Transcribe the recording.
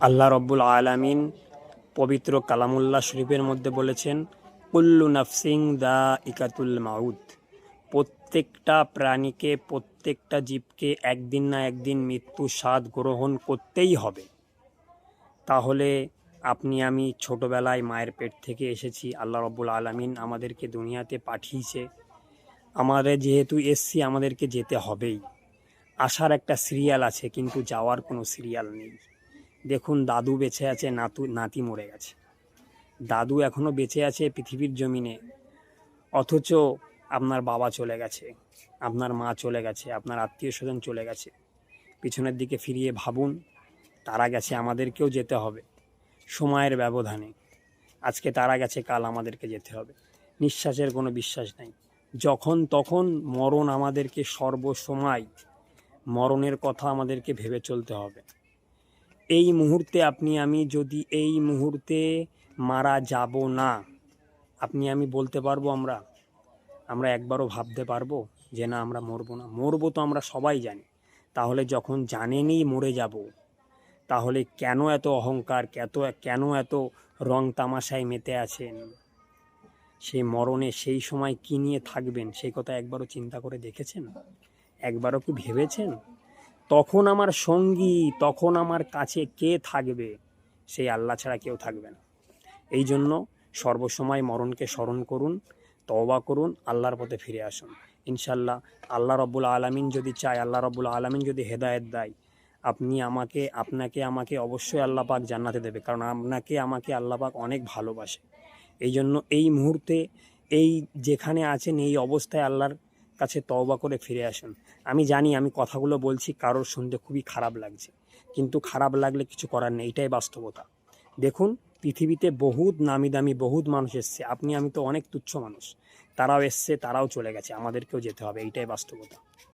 আল্লাহ রব্বুল আলামিন পবিত্র কালামুল্লাহ শরীফের মধ্যে বলেছেন, কুল্লু নাফসিং দা ইকাতুল মাউত। প্রত্যেকটা প্রাণীকে, প্রত্যেকটা জীবকে একদিন না একদিন মৃত্যু স্বাদ গ্রহণ করতেই হবে। তাহলে আপনি, আমি ছোটবেলায় মায়ের পেট থেকে এসেছি, আল্লাহ রব্বুল আলামিন আমাদেরকে দুনিয়াতে পাঠিয়েছে। আমাদের যেহেতু এসছি, আমাদেরকে যেতে হবেই। আসার একটা সিরিয়াল আছে, কিন্তু যাওয়ার কোনো সিরিয়াল নেই। দেখুন, দাদু বেঁচে আছে, নাতু, নাতি মরে গেছে। দাদু এখনও বেঁচে আছে পৃথিবীর জমিনে। অথচ আপনার বাবা চলে গেছে, আপনার মা চলে গেছে, আপনার আত্মীয় স্বজন চলে গেছে। পিছনের দিকে ফিরিয়ে ভাবুন, তারা গেছে আমাদেরকেও যেতে হবে। সময়ের ব্যবধানে। আজকে তারা গেছে কাল আমাদেরকে যেতে হবে। নিঃশ্বাসের কোনো বিশ্বাস নাই। যখন তখন মরণ আমাদেরকে সর্বসময় মরণের কথা আমাদেরকে ভেবে চলতে হবে। এই মুহূর্তে আপনি, আমি যদি এই মুহূর্তে মারা যাব না, আপনি, আমি বলতে পারব আমরা আমরা একবারও ভাবতে পারব যে না, আমরা মরবো না। মরবো তো আমরা সবাই জানি। তাহলে যখন জানেনই মরে যাব, তাহলে কেন এত অহংকার, কত, কেন এত রং তামাশায় মেতে আছেন? সেই মরণে সেই সময় কি নিয়ে থাকবেন, সেই কথা একবারও চিন্তা করে দেখেছেন? একবারও কি ভেবেছেন? তখন আমার সঙ্গী, তখন আমার কাছে কে থাকবে, সেই আল্লাহ ছাড়া কেউ থাকবে না। এই জন্য সর্বসময় মরণকে স্মরণ করুন, তওবা করুন, আল্লাহর পথে ফিরে আসুন। ইনশাল্লাহ আল্লাহ রব্বুল আলমিন যদি চায়, আল্লাহ রব্বুল আলমিন যদি হেদায়েত দেয়, আপনি আমাকে, আপনাকে আমাকে অবশ্যই আল্লাহ পাক জান্নাতে দেবে, কারণ আপনাকে, আমাকে আল্লাহ পাক অনেক ভালোবাসে। এই জন্য এই মুহূর্তে এই যেখানে আছেন, এই অবস্থায় আল্লাহর কাছে তওবা করে ফিরে আসেন। আমি জানি আমি কথাগুলো বলছি, কারোর শুনতে খুবই খারাপ লাগছে। কিন্তু খারাপ লাগলে কিছু করার নেই, এটাই বাস্তবতা। দেখুন, পৃথিবীতে বহুত নামি দামি বহুত মানুষ এসছে। আপনি, আমি তো অনেক তুচ্ছ মানুষ। তারাও এসছে, তারাও চলে গেছে। আমাদেরকেও যেতে হবে এইটাই বাস্তবতা।